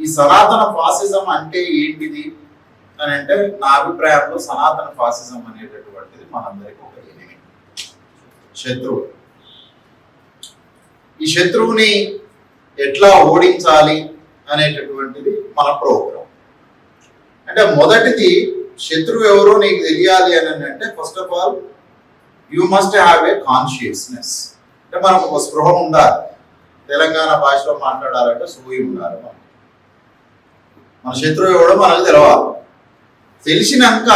ఈ సనాతన ఫాసిజం అంటే ఏంటిది? అని అంటే నా అభిప్రాయంలో సనాతన ఫాసిజం అనేటటువంటిది మనందరికీ ఒక ఎనిమి శత్రువు. ఈ శత్రువుని ఎట్లా ఓడించాలి అనేటటువంటిది మన ప్రోగ్రాం. అంటే మొదటిది శత్రువు ఎవరో నీకు తెలియాలి అని అంటే first of all you must have a consciousness అంటే మనకు ఒక స్పృహ ఉండాలి. తెలంగాణ భాషలో మాట్లాడాలంటే సూయి ఉండాలి మనం మన శత్రువు ఎవడో మనకు తెలవాలి. తెలిసినాక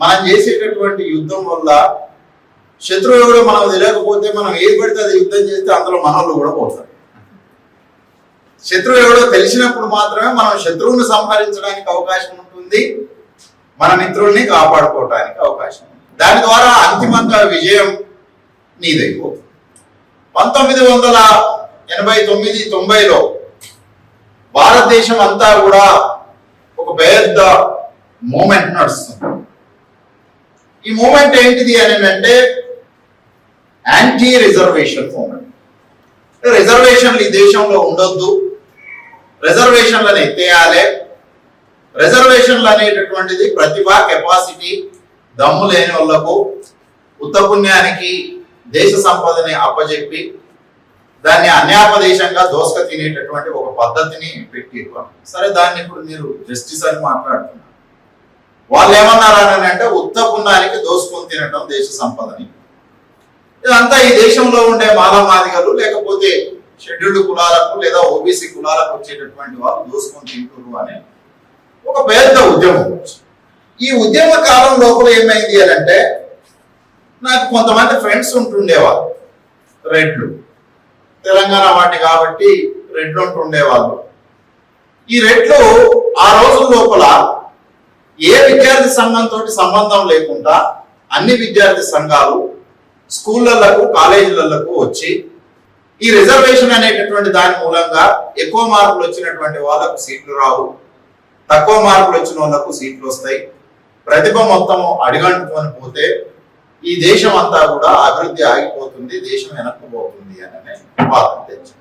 మనం చేసేటటువంటి యుద్ధం వల్ల శత్రువు ఎవడో మనకు తెలియకపోతే మనం ఏది పడితే అది యుద్ధం చేస్తే అందులో మనోళ్ళు కూడా పోతారు. శత్రువు ఎవడో తెలిసినప్పుడు మాత్రమే మనం శత్రువుని సంహరించడానికి అవకాశం ఉంటుంది. మన మిత్రుల్ని కాపాడుకోవటానికి అవకాశం దాని ద్వారా అంతిమంగా విజయం నీదైపోతుంది. పంతొమ్మిది వందల ఎనభై తొమ్మిది తొంభైలో భారతదేశం అంతా కూడా ఒక పెద్ద మూమెంట్ నడుస్తుంది. ఈ మూమెంట్ ఏంటిది అని అంటే యాంటీ రిజర్వేషన్ మూమెంట్ రిజర్వేషన్లు ఈ దేశంలో ఉండొద్దు. రిజర్వేషన్లను ఎత్తేయాలి. రిజర్వేషన్లు అనేటటువంటిది ప్రతిభ కెపాసిటీ దమ్ము లేని వాళ్ళకు ఉత్తపుణ్యానికి దేశ సంపదని అప్పజెప్పి దాన్ని అన్యాపదేశంగా దోసక తినేటటువంటి ఒక పద్ధతిని పెట్టిరు సరే దాన్ని ఇప్పుడు మీరు జస్టిస్ అని మాట్లాడుతున్నారు. వాళ్ళు ఏమన్నారని అంటే ఉత్తపున్నానికి దోసుకొని తినటం దేశ సంపదని. ఇదంతా ఈ దేశంలో ఉండే మాలమాదిగలు లేకపోతే షెడ్యూల్డ్ కులాలకు లేదా ఓబీసీ కులాలకు వచ్చేటటువంటి వాళ్ళు దోసుకొని తింటున్నారు అనే ఒక పెద్ద ఉద్యమం. ఈ ఉద్యమ కాలం లోపల ఏమైంది అని అంటే నాకు కొంతమంది ఫ్రెండ్స్ ఉంటుండేవాళ్ళు. రెడ్లు. తెలంగాణ వాటి కాబట్టి రెడ్లు ఉండేవాళ్ళు ఈ రెడ్లు ఆ రోజుల లోపల ఏ విద్యార్థి సంఘంతో సంబంధం లేకుండా అన్ని విద్యార్థి సంఘాలు స్కూళ్ళకు కాలేజీలకు వచ్చి ఈ రిజర్వేషన్ అనేటటువంటి దాని మూలంగా ఎక్కువ మార్కులు వచ్చినటువంటి వాళ్ళకు సీట్లు రావు. తక్కువ మార్కులు వచ్చిన వాళ్ళకు సీట్లు వస్తాయి. ప్రతిభ మొత్తం అడిగంటుకొని పోతే ఈ దేశం అంతా కూడా అభివృద్ధి ఆగిపోతుంది దేశం వెనక్కుపోతుంది అని వాదన తెచ్చింది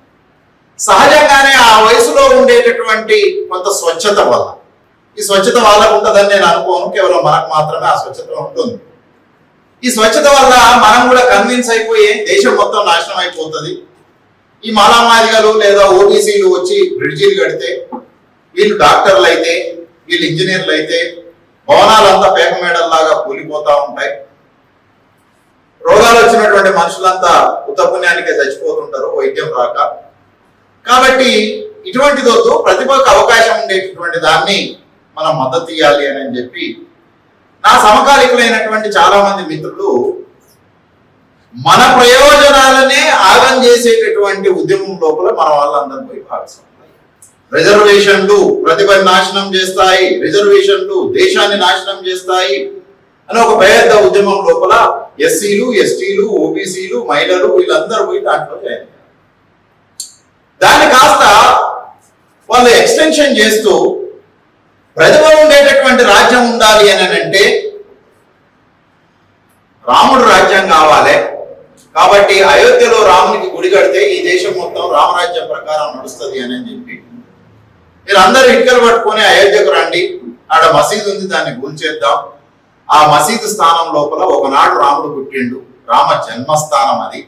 సహజంగానే ఆ వయసులో ఉండేటటువంటి కొంత స్వచ్ఛత వల్ల ఈ స్వచ్ఛత వాళ్ళకు ఉంటుందని నేను అనుకోను కేవలం మనకు మాత్రమే ఆ స్వచ్ఛత ఉంటుంది. ఈ స్వచ్ఛత వల్ల మనం కూడా కన్విన్స్ అయిపోయి దేశం మొత్తం నాశనం అయిపోతుంది. ఈ మాలామాదిగలు లేదా ఓబీసీలు వచ్చి బ్రిడ్జీలు కడితే వీళ్ళు డాక్టర్లు అయితే వీళ్ళు ఇంజనీర్లు అయితే భవనాలంతా పేక మేడల్లాగా కూలిపోతూ ఉంటాయి. వచ్చినటువంటి మనుషులంతా ఉత్తపుణ్యానికే చచ్చిపోతుంటారు వైద్యం రాక. కాబట్టి ఇటువంటిదోతో వద్దు ప్రతిభకు అవకాశం ఉండేటటువంటి దాన్ని మనం మద్దతు ఇవ్వాలి అని చెప్పి నా సమకాలికులైనటువంటి చాలా మంది మిత్రులు మన ప్రయోజనాలనే ఆగం చేసేటటువంటి ఉద్యమం లోపల మన వాళ్ళందరం పోయి భాగస్వామి రిజర్వేషన్లు ప్రతిభని నాశనం చేస్తాయి రిజర్వేషన్లు దేశాన్ని నాశనం చేస్తాయి అని ఒక పెద్ద ఉద్యమం లోపల ఎస్సీలు ఎస్టీలు ఓబీసీలు మహిళలు వీళ్ళందరూ పోయి దాంట్లో జాయిన్ దాన్ని కాస్త వాళ్ళు ఎక్స్టెన్షన్ చేస్తూ ప్రతిభ ఉండేటటువంటి రాజ్యం ఉండాలి అని అంటే రాముడు రాజ్యం కావాలి. కాబట్టి అయోధ్యలో రామునికి గుడి కడితే ఈ దేశం మొత్తం రామరాజ్యం ప్రకారం నడుస్తుంది అని చెప్పి మీరు అందరు ఇటుకలు పట్టుకొని అయోధ్యకు రండి. ఆడ మసీదు ఉంది దాన్ని కూల్చేద్దాం ఆ మసీదు స్థానం లోపల ఒకనాడు రాముడు పుట్టిండు. రామ జన్మస్థానం అది.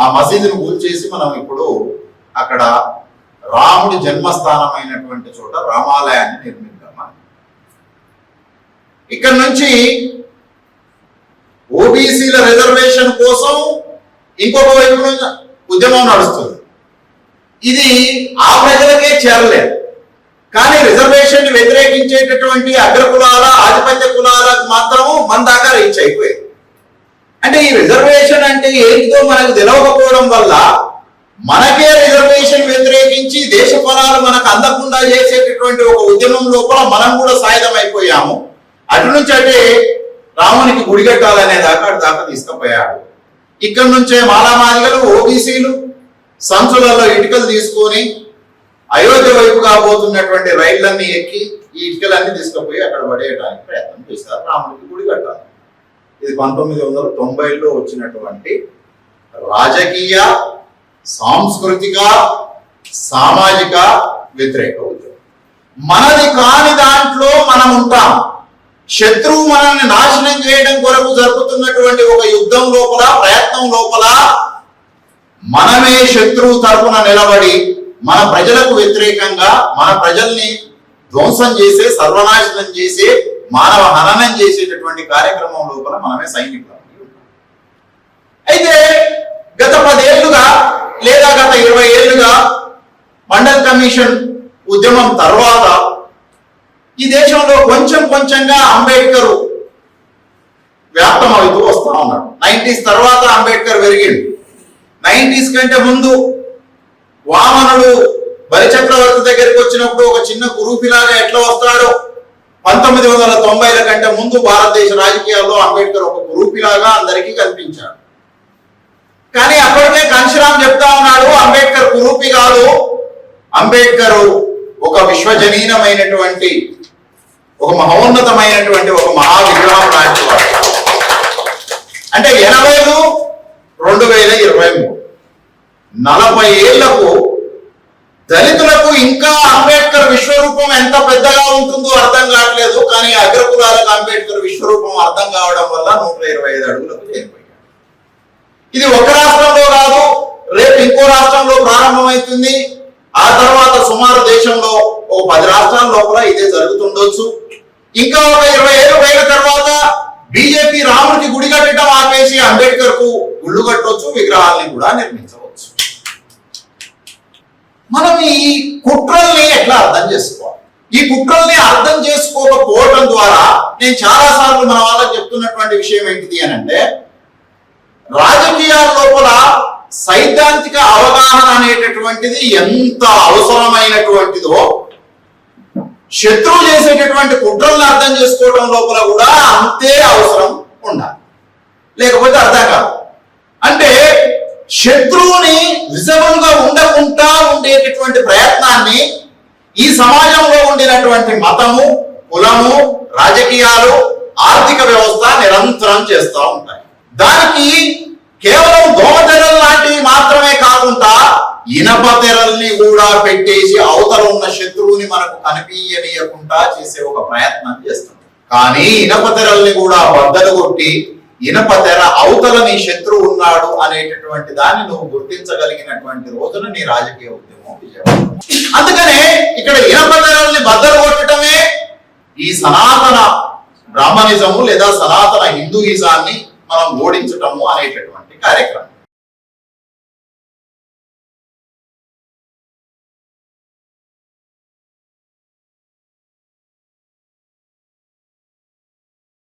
ఆ మసీదును కూల్చేసి మనం ఇప్పుడు అక్కడ రాముడి జన్మస్థానం అయినటువంటి చోట రామాలయాన్ని నిర్మిద్దామని ఇక్కడ నుంచి ఓబీసీల రిజర్వేషన్ కోసం ఇంకొక వైపు నుంచి ఉద్యమం నడుస్తుంది. ఇది ఆ ప్రజలకే చేరలేదు. కానీ రిజర్వేషన్ వ్యతిరేకించేటటువంటి అగ్రకులాల ఆధిపత్య కులాలకు మాత్రము మన దాకా రీచ్ అయిపోయింది అంటే ఈ రిజర్వేషన్ అంటే ఏంటిదో మనకు తెలియకపోవడం వల్ల మనకే రిజర్వేషన్ వ్యతిరేకించి దేశ ఫలాలు మనకు అందకుండా చేసేటటువంటి ఒక ఉద్యమం లోపల మనం కూడా సాయుధం అయిపోయాము. అటు నుంచి అంటే రామునికి గుడి కట్టాలనే దాకా దాకా తీసుకుపోయాడు. ఇక్కడ నుంచే మాలామాదిగలు ఓబీసీలు సంచులలో ఇటుకలు తీసుకొని అయోధ్య వైపు కాబోతున్నటువంటి రైళ్ళన్నీ ఎక్కి ఈ ఇటుకలన్నీ తీసుకుపోయి అక్కడ పడేయడానికి ప్రయత్నం చేస్తారు. రాముడికి గుడి కట్టాలి. ఇది పంతొమ్మిది వందల తొంభైలో వచ్చినటువంటి రాజకీయ సాంస్కృతిక సామాజిక వ్యతిరేక ఉద్యమం. మనది కాని దాంట్లో మనం ఉంటాం. శత్రువు మనల్ని నాశనం చేయడం కొరకు జరుపుతున్నటువంటి ఒక యుద్ధం లోపల ప్రయత్నం లోపల మనమే శత్రువు తరపున నిలబడి మన ప్రజలకు వ్యతిరేకంగా మన ప్రజల్ని ధ్వంసం చేసే సర్వనాశనం చేసే మానవ హననం చేసేటటువంటి కార్యక్రమం లోపల మనమే సైనికులు. అయితే గత పదేళ్ళుగా లేదా గత ఇరవై ఏళ్ళుగా మండల్ కమిషన్ ఉద్యమం తర్వాత ఈ దేశంలో కొంచెం కొంచెంగా అంబేద్కర్ వ్యాప్తం అవుతూ వస్తూ ఉన్నాడు. నైంటీస్ తర్వాత అంబేద్కర్ పెరిగిండు. నైంటీస్ కంటే ముందు వామనుడు బలిచక్రవర్తి దగ్గరికి వచ్చినప్పుడు ఒక చిన్న కురూపిలాగా ఎట్లా వస్తాడో పంతొమ్మిది వందల తొంభైల కంటే ముందు భారతదేశ రాజకీయాల్లో అంబేద్కర్ ఒక కురూపిలాగా అందరికీ కనిపించాడు. కానీ అప్పటికే కాంశీరామ్ చెప్తా ఉన్నాడు అంబేద్కర్ కురూపి కాదు. అంబేద్కర్ ఒక విశ్వజనీనమైనటువంటి ఒక మహోన్నతమైనటువంటి ఒక మహా విగ్రహం లాంటి అంటే ఎనభైలు రెండు వేల ఇరవై మూడు. నలభై ఏళ్ళకు దళితులకు ఇంకా అంబేద్కర్ విశ్వరూపం ఎంత పెద్దగా ఉంటుందో అర్థం కావట్లేదు కానీ అగ్రకులాలకు అంబేద్కర్ విశ్వరూపం అర్థం కావడం వల్ల నూట ఇరవై ఐదు అడుగులకు ఇది ఒక రాష్ట్రంలో కాదు రేపు ఇంకో రాష్ట్రంలో ప్రారంభమవుతుంది. ఆ తర్వాత సుమారు దేశంలో ఒక పది రాష్ట్రాల లోపల ఇదే జరుగుతుండొచ్చు. ఇంకా ఒక ఇరవై ఏళ్ళు పోయిన తర్వాత బీజేపీ రాముడికి గుడి కట్టడం ఆపేసి అంబేద్కర్కు గుళ్ళు కట్టవచ్చు విగ్రహాల్ని కూడా నిర్మించవచ్చు. మనం ఈ కుట్రల్ని ఎట్లా అర్థం చేసుకోవాలి? ఈ కుట్రల్ని అర్థం చేసుకోకపోవటం ద్వారా నేను చాలా సార్లు మన వాళ్ళకి చెప్తున్నటువంటి విషయం ఏంటిది అని అంటే రాజకీయాల లోపల సైద్ధాంతిక అవగాహన అనేటటువంటిది ఎంత అవసరమైనటువంటిదో శత్రువు చేసేటటువంటి కుట్రల్ని అర్థం చేసుకోవడం లోపల కూడా అంతే అవసరం ఉండాలి. లేకపోతే అర్థం కాదు. అంటే శత్రువుని విజబుల్గా ఉండకుండా ఉండేటటువంటి ప్రయత్నాన్ని ఈ సమాజంలో ఉండినటువంటి మతము కులము రాజకీయాలు ఆర్థిక వ్యవస్థ నిరంతరం చేస్తూ ఉంటాయి. దానికి కేవలం దోమతెరలు లాంటివి మాత్రమే కాకుండా ఇనప తెరల్ని కూడా పెట్టేసి అవతల ఉన్న శత్రువుని మనకు కనిపించనీయకుండా చేసే ఒక ప్రయత్నం చేస్తుంది కానీ ఇనప తెరల్ని కూడా బద్దలు కొట్టి ఇనప తెర అవతల నీ శత్రువు ఉన్నాడు అనేటటువంటి దాన్ని నువ్వు గుర్తించగలిగినటువంటి రోజున నీ రాజకీయ ఉద్యమం అందుకనే ఇక్కడ ఇనప తెరల్ని బద్దలు కొట్టడమే ఈ సనాతన బ్రాహ్మణిజము లేదా సనాతన హిందూయిజాన్ని మనం ఓడించటము అనేటటువంటి కార్యక్రమం.